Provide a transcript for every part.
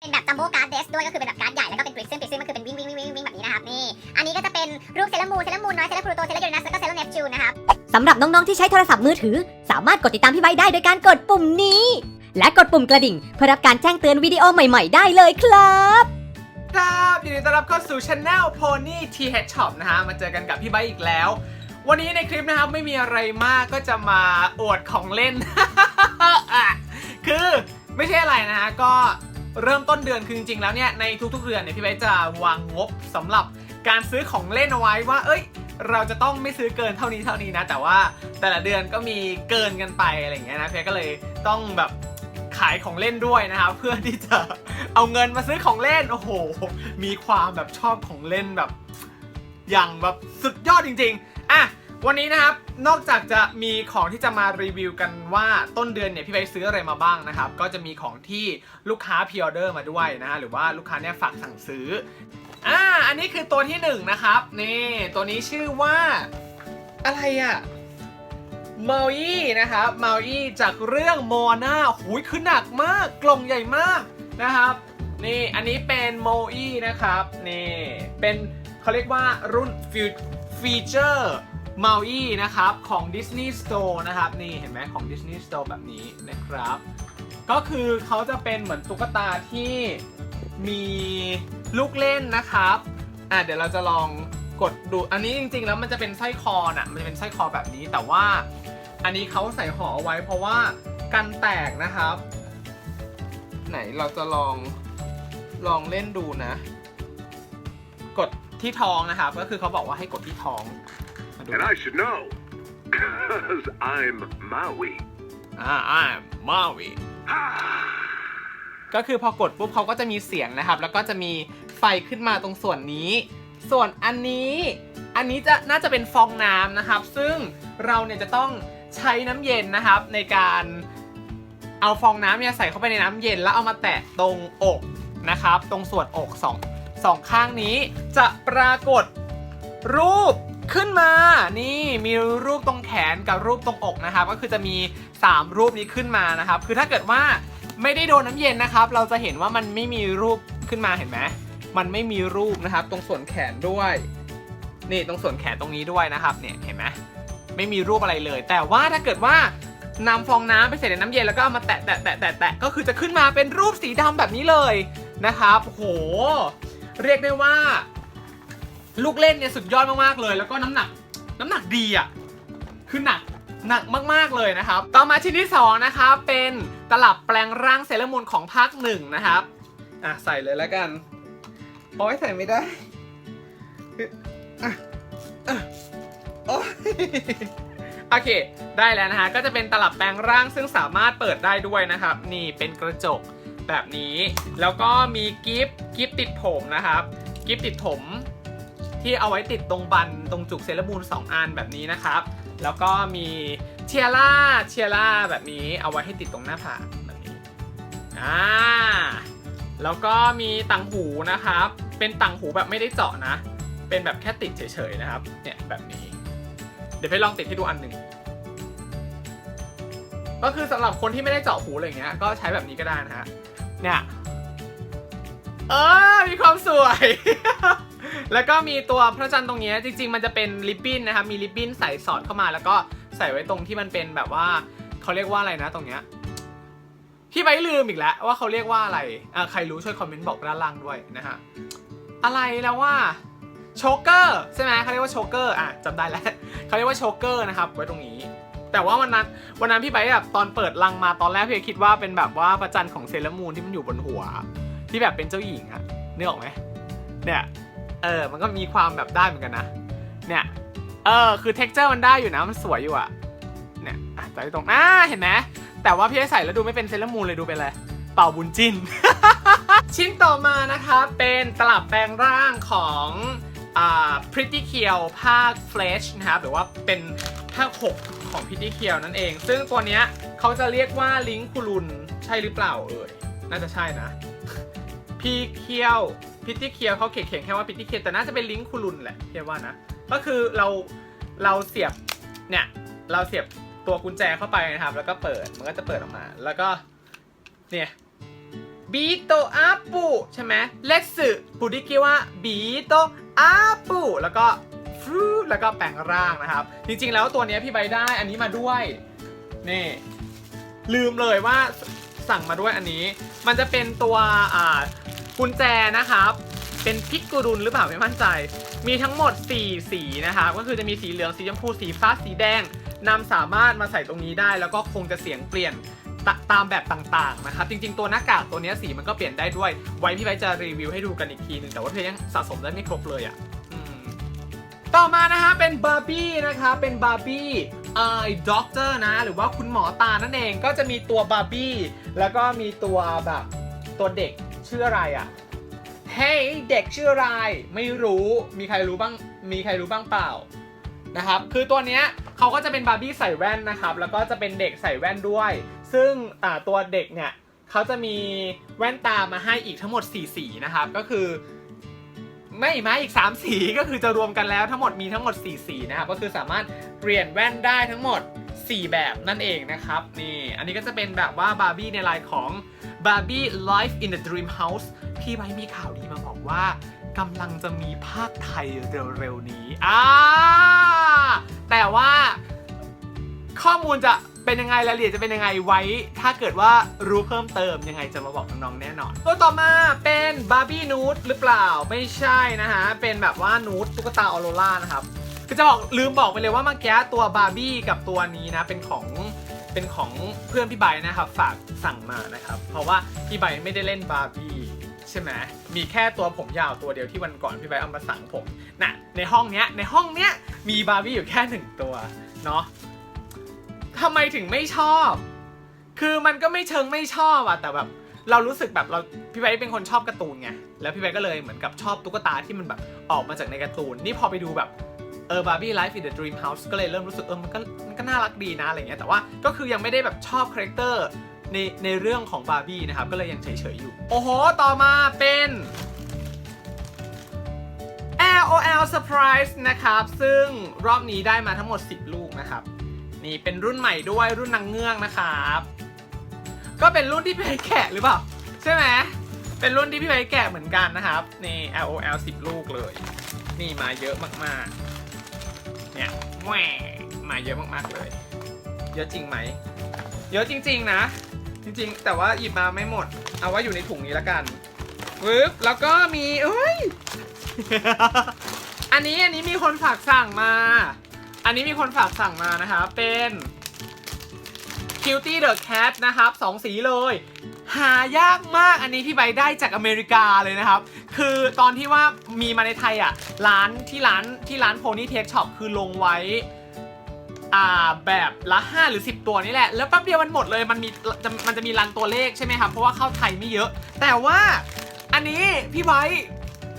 เป็นแบบจัมโบ้การ์ดเดสด้วยก็คือเป็นแบบการ์ดใหญ่แล้วก็เป็นปริซึมปริซึมก็คือเป็นวิ่งวิ่งวิ่งวิ่งวิ่งแบบนี้นะครับนี่อันนี้ก็จะเป็นรูปเซเลมูนเซเลมูนน้อยเซเลพลูโตเซเลยูเรนัสแล้วก็เซเลเนปจูนนะครับสำหรับน้องๆที่ใช้โทรศัพท์มือถือ สามารถกดติดตามพี่ใบได้โดยการกดปุ่มนี้ และกดปุ่มกระดิ่ง เพื่อรับการแจ้งเตือนวิดีโอใหม่ๆ ได้เลยครับ ครับยินดีต้อนรับเข้าสู่ Channel Pony TH Shop นะฮะมาเจอกันกับพี่ไบร์ทอีกแล้ว วันนี้ในคลิปนะครับไม่มีอะไรมากก็จะมาอวดของเล่นอะคือไม่ใช่อะไรนะฮะก็ เริ่มต้นเดือนคือจริงๆแล้วเนี่ยในทุกๆเดือนเนี่ยพี่ไบจะวางงบสำหรับการซื้อของเล่นเอาไว้ว่า เอ้ย เราจะต้องไม่ซื้อเกินเท่านี้เท่านี้นะ แต่ว่าแต่ละเดือนก็มีเกินกันไปอะไรอย่างเงี้ยนะพี่ก็เลยต้องแบบขายของเล่นด้วยนะครับเพื่อที่จะเอาเงินมาซื้อของเล่นโอ้โห มีความแบบชอบของเล่นแบบ อย่างแบบสุดยอดจริง ๆอะ วันนี้นะครับ นอกจากจะมีของที่จะมารีวิวกันว่าต้นเดือนเนี่ยพี่ไปซื้ออะไรมาบ้างนะครับ ก็จะมีของที่ลูกค้าพ r ออเดอร์มาด้วยนะฮะหรือว่าลูกค้าเนี่ยฝากสั่งซื้ออ่าอันนี้คือตัวที่หนึ่งนะครับนี่ตัวนี้ชื่อว่าอะไรอะเมาอี้นะครับเมาอี้จากเรื่องโมนาหูยคือหนักมากกล่องใหญ่มากนะครับ นี่อันนี้เป็นโมอี้นะครับนี่เป็นเขาเรียกว่ารุ่นฟีเจอร์ มาอี้นะครับของ Disney Store นะครับนี่เห็นไหมของ Disney Store แบบนี้นะครับ ก็คือเขาจะเป็นเหมือนตุ๊กตาที่มีลูกเล่นนะครับอะเดี๋ยวเราจะลองกดดูอันนี้จริง ๆ แล้วมันจะเป็นไส้คอน่ะมันจะเป็นไส้คอแบบนี้แต่ว่า อันนี้เขาใส่ห่อเอาไว้เพราะว่ากันแตกนะครับ ไหนเราจะลองลองเล่นดูนะ กดที่ท้องนะครับ ก็คือเขาบอกว่าให้กดที่ท้อง And I should know. Because I'm Maui. อ่าอ่ามาวี ก็คือพอกดปุ๊บเขาก็จะมีเสียงนะครับ แล้วก็จะมีไฟขึ้นมาตรงส่วนนี้ ส่วนอันนี้อันนี้จะน่าจะเป็นฟองน้ำนะครับ ซึ่งเราเนี่ยจะต้องใช้น้ำเย็นนะครับ ในการเอาฟองน้ำเนี่ยใส่เข้าไปในน้ำเย็น แล้วเอามาแตะตรงอกนะครับ ตรงส่วนอกสองสองข้างนี้จะปรากฏรูป ขึ้นมานี่มีรูปตรงแขนกับรูปตรงอกนะครับ ก็คือจะมี 3 รูปนี้ขึ้นมานะครับ คือถ้าเกิดว่าไม่ได้โดนน้ำเย็นนะครับ เราจะเห็นว่ามันไม่มีรูปขึ้นมาเห็นไหมมันไม่มีรูปนะครับ ตรงส่วนแขนด้วย นี่ตรงส่วนแขนตรงนี้ด้วยนะครับเนี่ยเห็นไหมไม่มีรูปอะไรเลย แต่ว่าถ้าเกิดว่านำฟองน้ำไปใส่ในน้ำเย็นแล้วก็เอามาแตะแตะแตะแตะแตะก็คือจะขึ้นมาเป็นรูปสีดำแบบนี้เลยนะครับโหเรียกได้ว่า ลูกเล่นเนี่ยสุดยอดมากๆเลย แล้วก็น้ำหนัก น้ำหนักดีอะคือหนักหนักมากๆเลยนะครับ ต่อมาชิ้นที่2นะครับเป็นตลับแปลงร่างเซเลอร์มูนของภาคหนึ่งนะครับอะใส่เลยแล้วกันโอ้ยใส่ไม่ได้อะอะโอ้ยโอเค ได้แล้วนะฮะ ก็จะเป็นตลับแปลงร่างซึ่งสามารถเปิดได้ด้วยนะครับ นี่เป็นกระจกแบบนี้ แล้วก็มีกิฟต์กิฟต์ติดผมนะครับ กิฟต์ติดผม ที่เอาไว้ติดตรงบันตรงจุกเซเลอร์มูน2อันแบบนี้นะครับ แล้วก็มีเชียร่าเชียร่าแบบนี้เอาไว้ให้ติดตรงหน้าผากแบบนี้อ่าแล้วก็มีต่างหูนะครับ เป็นต่างหูแบบไม่ได้เจาะนะ เป็นแบบแค่ติดเฉยๆนะครับ เนี่ยแบบนี้ เดี๋ยวไปลองติดให้ดูอันหนึ่ง ก็คือสำหรับคนที่ไม่ได้เจาะหูอะไรเงี้ย ก็ใช้แบบนี้ก็ได้นะฮะ เนี่ย เออมีความสวย แล้วก็มีตัวพระจันทร์ตรงนี้จริง ๆ มันจะเป็นริบบิ้นนะครับมีริบบิ้นใส่สอดเข้ามา แล้วก็ใส่ไว้ตรงที่มันเป็นแบบว่าเขาเรียกว่าอะไรนะ ตรงเนี้ยพี่ไปลืมอีกแล้วว่าเขาเรียกว่าอะไรอะใครรู้ช่วยคอมเมนต์บอกด้านล่างด้วยนะฮะอะไรแล้วว่าโชเกอร์ใช่ไหมเขาเรียกว่าโชเกอร์อะจำได้แล้วเขาเรียกว่าโชเกอร์นะครับไว้ตรงนี้ แต่ว่าวันนั้นวันนั้นพี่ไปแบบตอนเปิดลังมาตอนแรกพี่คิดว่าเป็นแบบว่าพระจันทร์ของเซเลมูนที่มันอยู่บนหัว ที่แบบเป็นเจ้าหญิงอะนึกออกไหมเนี่ย เออ มันก็มีความแบบได้เหมือนกันนะ เนี่ย เออ คือ t e x t อร์มันได้อยู่นะ มันสวยอยู่อะเนี่ยอะใส่ตรงอ่าเห็นไหมแต่ว่าพี่ให้ใส่แล้วดูไม่เป็นเซเลอร์มูนเลยดูเป็นอะไร เป่าบุญจิ้น ชิ้นต่อมานะคะ เป็นตลับแปลงร่างของอ่า Pretty k i e l ภาค Flash นะครับหรือว่าเป็นภาค 6 ของ Pretty k i e l นั่นเอง ซึ่งตัวเนี้ยเขาจะเรียกว่าลิงคูลุนใช่หรือเปล่าเอ่ย น่าจะใช่นะ พีเคียว พิตตี้เคียวเขาเขียนแค่ว่าพิตตี้เคียวแต่น่าจะเป็นลิงก์คูลุนแหละเพียว่านะ ก็คือเราเราเสียบเนี่ยเราเสียบตัวกุญแจเข้าไปนะครับ แล้วก็เปิดมันก็จะเปิดออกมา แล้วก็เนี่ยบีโตอาปูใช่ไหมเลสสึปุริกิวะบีโตอาปูแล้วก็ฟรูแล้วก็แปลงร่างนะครับ จริงๆแล้วตัวนี้พี่ใบได้อันนี้มาด้วยนี่ลืมเลยว่าสั่งมาด้วยอันนี้ มันจะเป็นตัวอ่า กุญแจนะครับ เป็นพิกกุรุนหรือเปล่าไม่มั่นใจ มีทั้งหมด 4 สีนะครับก็คือจะมีสีเหลืองสีชมพูสีฟ้าสีแดงนำสามารถมาใส่ตรงนี้ได้ แล้วก็คงจะเสียงเปลี่ยนตตามแบบต่างๆนะครับ จริงๆ ตัวหน้ากากตัวนี้สีมันก็เปลี่ยนได้ด้วย ไว้พี่ไว้จะรีวิวให้ดูกันอีกทีหนึงแต่ว่าเธอยังสะสมได้ไม่ครบเลยอะ่ะต่อมานะฮะเป็นบาร์บี้นะคะเป็นบาร์บี้ไอด็อกเตอร์นะ หรือว่าคุณหมอตานั่นเองก็จะมีตัวบาร์บี้แล้วก็มีตัวแบบตัวเด็ก ชื่ออะไรอะ เฮ้ยเด็กชื่ออะไร ไม่รู้ มีใครรู้บ้าง มีใครรู้บ้างเปล่า นะครับ คือตัวเนี้ยเขาก็จะเป็นบาร์บี้ใส่แว่นนะครับ แล้วก็จะเป็นเด็กใส่แว่นด้วย ซึ่งอ่าตัวเด็กเนี่ยเขาจะมีแว่นตามาให้อีกทั้งหมด4สีนะครับ ก็คือไม่มาอีก 3 สีก็คือจะรวมกันแล้วทั้งหมดมีทั้งหมด 4 สีนะครับ ก็คือสามารถเปลี่ยนแว่นได้ทั้งหมด 4 แบบนั่นเองนะครับนี่อันนี้ก็จะเป็นแบบว่าบาร์บี้ในลายของ Barbie Life in the Dream House พี่ไบร์ทมีข่าวดีมาบอกว่ากำลังจะมีภาคไทยเร็วๆนี้อ่าแต่ว่าข้อมูลจะเป็นยังไงรายละเอียดจะเป็นยังไงไว้ ถ้าเกิดว่ารู้เพิ่มเติมยังไงจะมาบอกน้องๆแน่นอน ตัวต่อมาเป็นบาร์บี้นูดหรือเปล่าไม่ใช่นะฮะเป็นแบบว่านูดตุ๊กตาออโรล่านะครับ คือจะบอกลืมบอกไปเลยว่าเมื่อกี้ตัวบาร์บี้กับตัวนี้นะเป็นของเป็นของเพื่อนพี่ใบนะครับฝากสั่งมานะครับ เพราะว่าพี่ใบไม่ได้เล่นบาร์บี้ใช่ไหมมีแค่ตัวผมยาวตัวเดียวที่วันก่อนพี่ใบเอามาสั่งผมน่ะในห้องเนี้ยในห้องเนี้ยมีบาร์บี้อยู่แค่หนึ่งตัวเนาะทำไมถึงไม่ชอบ คือมันก็ไม่เชิงไม่ชอบอะแต่แบบเรารู้สึกแบบเราพี่ไบเป็นคนชอบการ์ตูนไง แล้วพี่ไบก็เลยเหมือนกับชอบตุ๊กตาที่มันแบบออกมาจากในการ์ตูน นี่พอไปดูแบบ เออบาร์บี้ไลฟ์อินเดอะดรีมเฮาส์ก็เลยเริ่มรู้สึกเออมันก็มันก็น่ารักดีนะอะไรเงี้ยแต่ว่าก็คือยังไม่ได้แบบชอบคาแรคเตอร์ในในเรื่องของบาร์บี้นะครับ ก็เลยยังเฉยๆอยู่ โอ้โห ต่อมาเป็น LOL Surprise นะครับ ซึ่งรอบนี้ได้มาทั้งหมด 10 ลูกนะครับ นี่เป็นรุ่นใหม่ด้วยรุ่นนางเงือกนะครับ ก็เป็นรุ่นที่พี่ไอแกะหรือเปล่า ใช่ไหมเป็นรุ่นที่พี่ไอแกะเหมือนกันนะครับ นี่ LOL 10 ลูกเลย นี่มาเยอะมากๆ เนี่ยแหวมาเยอะมากๆเลย เยอะจริงไหม เยอะจริง ๆ นะ จริง ๆ แต่ว่าหยิบมาไม่หมด เอาไว้อยู่ในถุงนี้ละกันปึ๊บแล้วก็มีเอ้ย อันนี้อันนี้มีคนฝากสั่งมา อันนี้มีคนฝากสั่งมานะครับเป็น Cutie the Cat นะครับสองสีเลย หายากมากอันนี้พี่ใบได้จากอเมริกาเลยนะครับ คือตอนที่ว่ามีมาในไทยอะร้านที่ร้านที่ร้าน Pony t e Shop คือลงไว้อ่าแบบละ5หรือ 10 ตัวนี่แหละ แล้วแป๊บเดียวมันหมดเลยมันมีจะมันจะมีรันตัวเลขใช่ไหมครับ เพราะว่าเข้าไทยไม่เยอะ แต่ว่าอันนี้พี่ไบร์ท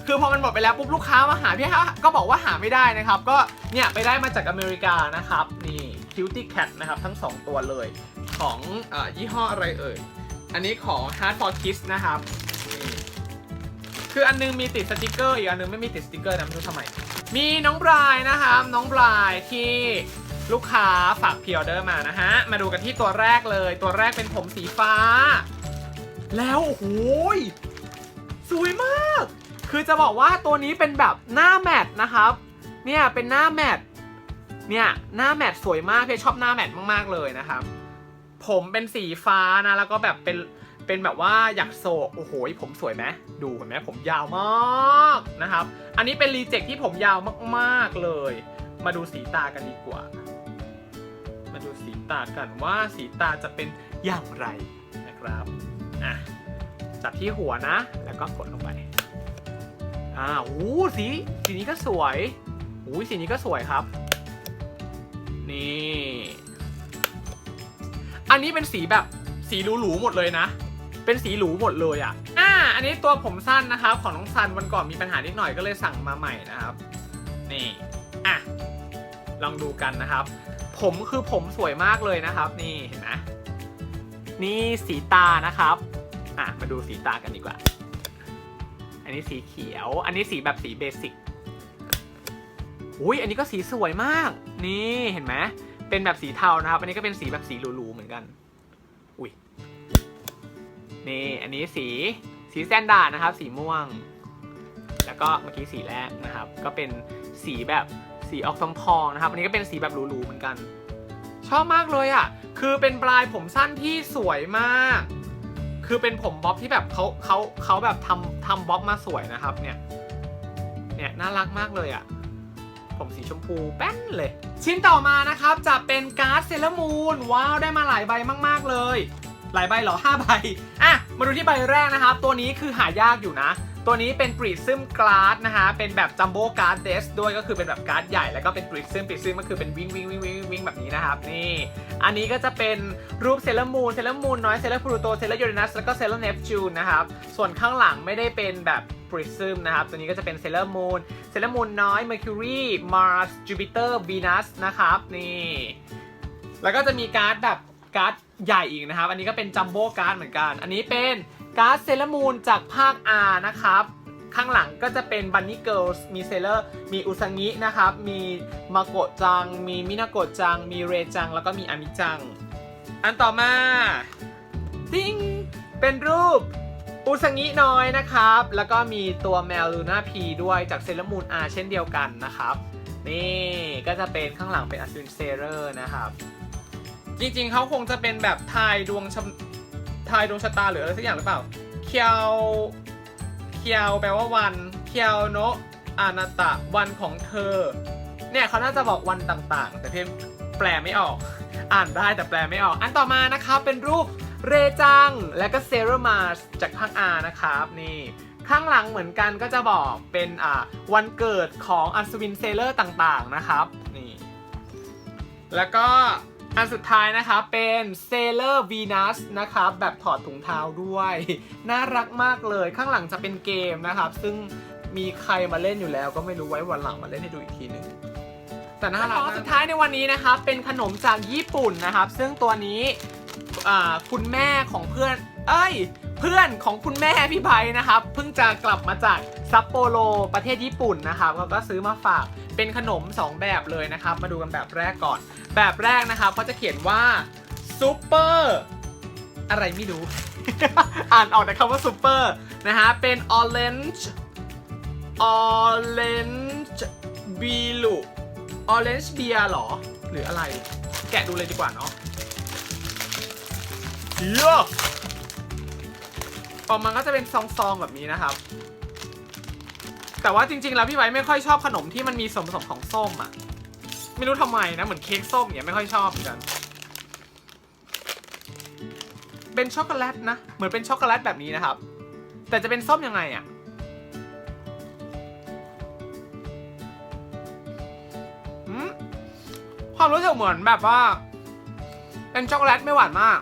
คือพอมันหมดไปแล้วปุ๊บลูกค้ามาหาพี่ฮะก็บอกว่าหาไม่ได้นะครับ ก็เนี่ยไปได้มาจากอเมริกานะครับ นี่ Cutie Cat นะครับ ทั้ง 2 ตัวเลยของอยี่ห้ออะไรเอ่ย อันนี้ของ Hard for Kids นะครับ คืออันนึงมีติดสติกเกอร์อีกอันนึงไม่มีติดสติกเกอร์นะไม่รู้ทำไม มีน้องบรายนะครับน้องบรายที่ลูกค้าฝากพิออเดอร์มานะฮะ มาดูกันที่ตัวแรกเลย ตัวแรกเป็นผมสีฟ้า แล้วโอ้โหยสวยมาก คือจะบอกว่าตัวนี้เป็นแบบหน้าแมทนะครับ เนี่ยเป็นหน้าแมท เนี่ยหน้าแมทสวยมากพี่ชอบหน้าแมทมากๆเลยนะครับ ผมเป็นสีฟ้านะแล้วก็แบบเป็น เป็นแบบว่าอยากโศกโอ้โหผมสวยไหมดูเห็นไหมผมยาวมากนะครับ อันนี้เป็นรีเจ็คที่ผมยาวมากๆเลย มาดูสีตากันดีกว่า มาดูสีตากันว่าสีตาจะเป็นอย่างไรนะครับอะจับที่หัวนะ แล้วก็กดลงไปอ่าโอ้สีสีนี้ก็สวยโอ้สีนี้ก็สวยครับ นี่ อันนี้เป็นสีแบบสีหรูๆหมดเลยนะ เป็นสีหรูหมดเลยอะอ่าอันนี้ตัวผมสั้นนะครับ ของน้องซันวันก่อนมีปัญหานิดหน่อยก็เลยสั่งมาใหม่นะครับ นี่อะลองดูกันนะครับ ผมคือผมสวยมากเลยนะครับ นี่เห็นไหมนี่สีตานะครับ อะมาดูสีตากันดีกว่า อันนี้สีเขียว อันนี้สีแบบสีเบสิกอุ้ยอันนี้ก็สีสวยมาก นี่เห็นไหมเป็นแบบสีเทานะครับ อันนี้ก็เป็นสีแบบสีหรูๆเหมือนกัน อุ้ย นี่อันนี้สีสีแซนดาร์นะครับ สีม่วง แล้วก็เมื่อกี้สีแรกนะครับ ก็เป็นสีแบบสีออกทองทองนะครับ อันนี้ก็เป็นสีแบบหรูๆเหมือนกัน ชอบมากเลยอะ่ะ คือเป็นปลายผมสั้นที่สวยมาก คือเป็นผมบ๊อบที่แบบเขาเขาเขาแบบทำทำบ๊อบมาสวยนะครับ เนี่ย เนี่ยน่ารักมากเลยอะ่ะผมสีชมพูแป้นเลย ชิ้นต่อมานะครับจะเป็นการ์ดเซเลมูนว้าวได้มาหลายใบมาก ๆ เลย หลายใบเหรอ5ใบอะ มาดูที่ใบแรกนะครับ ตัวนี้คือหายากอยู่นะ ตัวนี้เป็นปริซึมกราดนะฮะ เป็นแบบจัมโบ้การ์ดเดสด้วยก็คือเป็นแบบการ์ดใหญ่ แล้วก็เป็นปริซึมปริซึมก็คือเป็นวิ่งวิ่งวิ่งวิ่งวิ่งแบบนี้นะครับ นี่ อันนี้ก็จะเป็นรูปเซเลมูน เซเลมูนน้อย เซเลพลูโต เซเลยูเรนัส แล้วก็เซเลเนปจูนนะครับ ส่วนข้างหลังไม่ได้เป็นแบบปริซึมนะครับ ตัวนี้ก็จะเป็นเซเลมูน เซเลมูนน้อย Mercury Mars Jupiter Venus นะครับ นี่ แล้วก็จะมีการ์ดแบบ การ์ดใหญ่อีกนะครับ อันนี้ก็เป็นจัมโบ้การ์ดเหมือนกัน อันนี้เป็นการ์ดเซเลมูนจากภาค R นะครับ ข้างหลังก็จะเป็นบันนี่เกิลส์มีเซเลอร์ มีอุซังินะครับ มีมาโกะจัง มีมินาโกะจัง มีเรจัง แล้วก็มีอามิจัง อันต่อมาติ้งเป็นรูปอุซังิน้อยนะครับ แล้วก็มีตัวแมวลูน่าพีด้วยจากเซเลมูน R เช่นเดียวกันนะครับ นี่ก็จะเป็นข้างหลังเป็นอัศวินเซเรอร์นะครับ จริงๆ เขาคงจะเป็นแบบทายดวงชำทายดวงชะตาหรืออะไรสักอย่างหรือเปล่า เคียวเคียวแปลว่าวัน เคียวโนะอานาตะวันของเธอ เนี่ยเขาน่าจะบอกวันต่างๆ แต่เพียงแปลไม่ออก อ่านได้แต่แปลไม่ออก อันต่อมานะครับเป็นรูปเรจังและก็เซรามาสจากภาคอานะครับนี่ข้างหลังเหมือนกันก็จะบอกเป็นอ่าวันเกิดของอัศวินเซเลอร์ต่างๆนะครับนี่แล้วก็ อันสุดท้ายนะครับเป็นเซเลอร์วีนัสนะครับแบบถอดถุงเท้าด้วย น่ารักมากเลยข้างหลังจะเป็นเกมนะครับ ซึ่งมีใครมาเล่นอยู่แล้วก็ไม่รู้ไว้วันหลังมาเล่นให้ดูอีกทีหนึ่งแต่น่ารักสุดท้ายในวันนี้นะครับเป็นขนมจากญี่ปุ่นนะครับ ซึ่งตัวนี้คุณแม่ของเพื่อน เอ้ย เพื่อนของคุณแม่พี่ไบร์ทนะครับเพิ่งจะกลับมาจากซัปโปโรประเทศญี่ปุ่นนะครับเขาก็ซื้อมาฝากเป็นขนม 2 แบบเลยนะครับ มาดูกันแบบแรกก่อน แบบแรกนะครับเขาจะเขียนว่าซูเปอร์อะไรไม่รู้ อ่านออกแต่คำว่าซูเปอร์นะฮะเป็น orange orange b e e r orange beer หรอ หรืออะไร แกะดูเลยดีกว่าเนาะเยอะ อกมาก็จะเป็นซองๆแบบนี้นะครับ แต่ว่าจริงๆ แล้วพี่ไว้ไม่ค่อยชอบขนมที่มันมีส่วนผสมของส้มอะ ไม่รู้ทำไมนะ เหมือนเค้กส้มเนี่ยไม่ค่อยชอบเหมือนกัน เป็นช็อกโกแลตนะ เหมือนเป็นช็อกโกแลตแบบนี้นะครับ แต่จะเป็นส้มยังไงอะความรู้สึกเหมือนแบบว่า เป็นช็อกโกแลตไม่หวานมาก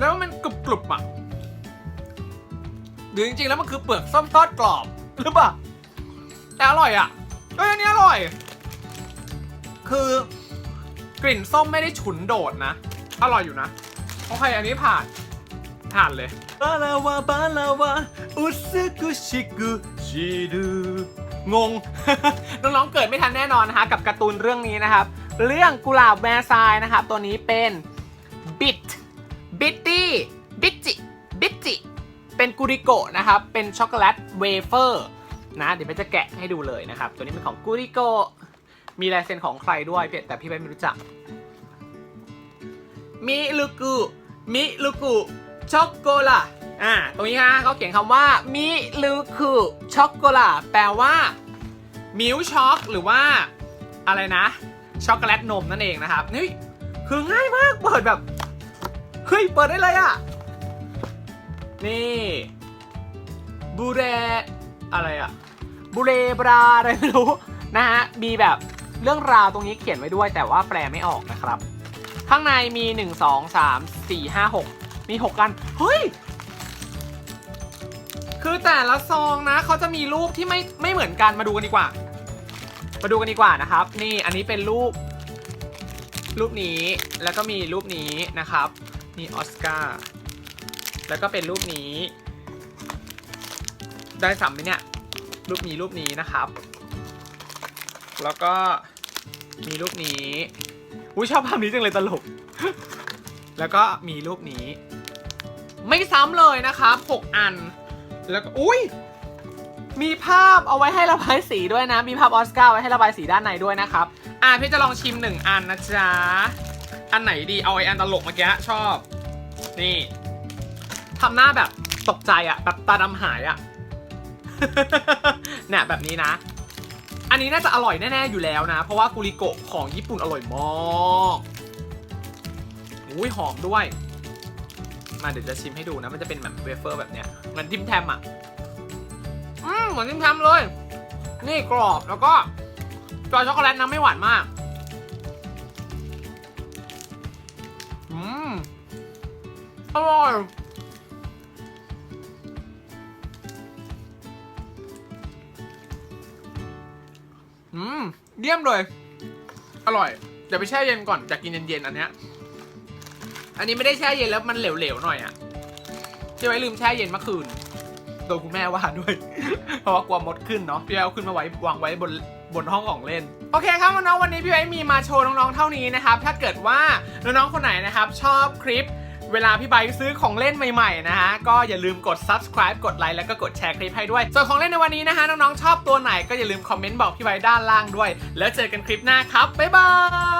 แล้วมันกรุบๆอะหรือจริงๆแล้วมันคือเปลือกส้มทอดกรอบหรือเปล่าแต่อร่อยอะเอ้ยอันนี้อร่อย คือกลิ่นส้มไม่ได้ฉุนโดดนะ อร่อยอยู่นะโอเคอันนี้ผ่านผ่านเลยบาลาวาบาลาวาอุซึกุชิกุชิรุงง น้องๆเกิดไม่ทันแน่นอนนะคะกับการ์ตูนเรื่องนี้นะครับ เรื่องกุหลาบแวร์ซายน์นะครับ ตัวนี้เป็นบิท บิตตี้บิจิบิจิเป็นกุริโกะนะครับ เป็นช็อกโกแลตเวเฟอร์นะเดี๋ยวไปจะแกะให้ดูเลยนะครับ ตัวนี้เป็นของกุริโกะมีลายเซ็นของใครด้วยเพียแต่พี่ไม่รู้จักมิลุกุมิลุกุช็อกโกลาอ่าตรงนี้ฮะเขาเขียนคำว่ามิลุกุช็อกโกลาแปลว่ามิลช็อกหรือว่าอะไรนะช็อกโกแลตนมนั่นเองนะครับนี่คือง่ายมากเปิดแบบ เฮ้ย เปิดได้เลยอะนี่บูเรอะไรอะบูเรบราอะไรไม่รู้นะฮะ มีแบบเรื่องราวตรงนี้เขียนไว้ด้วยแต่ว่าแปลไม่ออกนะครับ ข้างในมี 1 2 3 4 5 6 มี 6 กัน เฮ้ย คือแต่ละซองนะเขาจะมีรูปที่ไม่ไม่เหมือนกันมาดูกันดีกว่า มาดูกันดีกว่านะครับ นี่อันนี้เป็นรูปรูปนี้แล้วก็มีรูปนี้นะครับ นี่ออสการ์แล้วก็เป็นรูปนี้ ได้สามไหมเนี่ย รูปนี้รูปนี้นะครับ แล้วก็มีรูปนี้อุ้ยชอบภาพนี้จังเลยตลก แล้วก็มีรูปนี้ ไม่ซ้ำเลยนะครับ6อัน แล้วก็อุ้ยมีภาพเอาไว้ให้ระบายสีด้วยนะ มีภาพออสการ์ไว้ให้ระบายสีด้านในด้วยนะครับ อะพี่จะลองชิมหนึ่งอันนะจ๊ะ อันไหนดีเอาไออันตลกเมื่อกี้ชอบ นี่ทำหน้าแบบตกใจอะแบบตาดำหายอะเนี่ยแบบนี้นะ อันนี้น่าจะอร่อยแน่ๆอยู่แล้วนะ เพราะว่ากุริโกะของญี่ปุ่นอร่อยมากอุ้ยหอมด้วย มาเดี๋ยวจะชิมให้ดูนะ มันจะเป็นแบบเวเฟอร์แบบเนี้ยเหมือนทิมแทมอะอืมเหมือนทิมแทมเลย นี่กรอบแล้วก็ตัวช็อกโกแลตน้ำไม่หวานมาก อร่อยอืมเยี่ยมเลย อร่อย เดี๋ยวไปแช่เย็นก่อนจะกินเย็นๆอันเนี้ย อันนี้ไม่ได้แช่เย็นแล้วมันเหลวๆหน่อยอะที่ไว้ลืมแช่เย็นเมื่อคืน โดนคุณแม่ว่าด้วย เพราะว่ากลัวมดขึ้นเนาะ พี่ไว้เอาขึ้นมาไว้วางไว้บนบนห้องของเล่น โอเคครับน้องๆวันนี้พี่ไว้มีมาโชว์น้องๆเท่านี้นะครับ ถ้าเกิดว่าน้องๆคนไหนนะครับ ชอบคลิป เวลาพี่ไบซื้อของเล่นใหม่ๆนะฮะก็อย่าลืมกด subscribe กดไลค์แล้วก็กดแชร์คลิปให้ด้วย ส่วนของเล่นในวันนี้นะฮะน้องๆชอบตัวไหนก็อย่าลืมคอมเมนต์บอกพี่ไบด้านล่างด้วย แล้วเจอกันคลิปหน้าครับบ๊ายบาย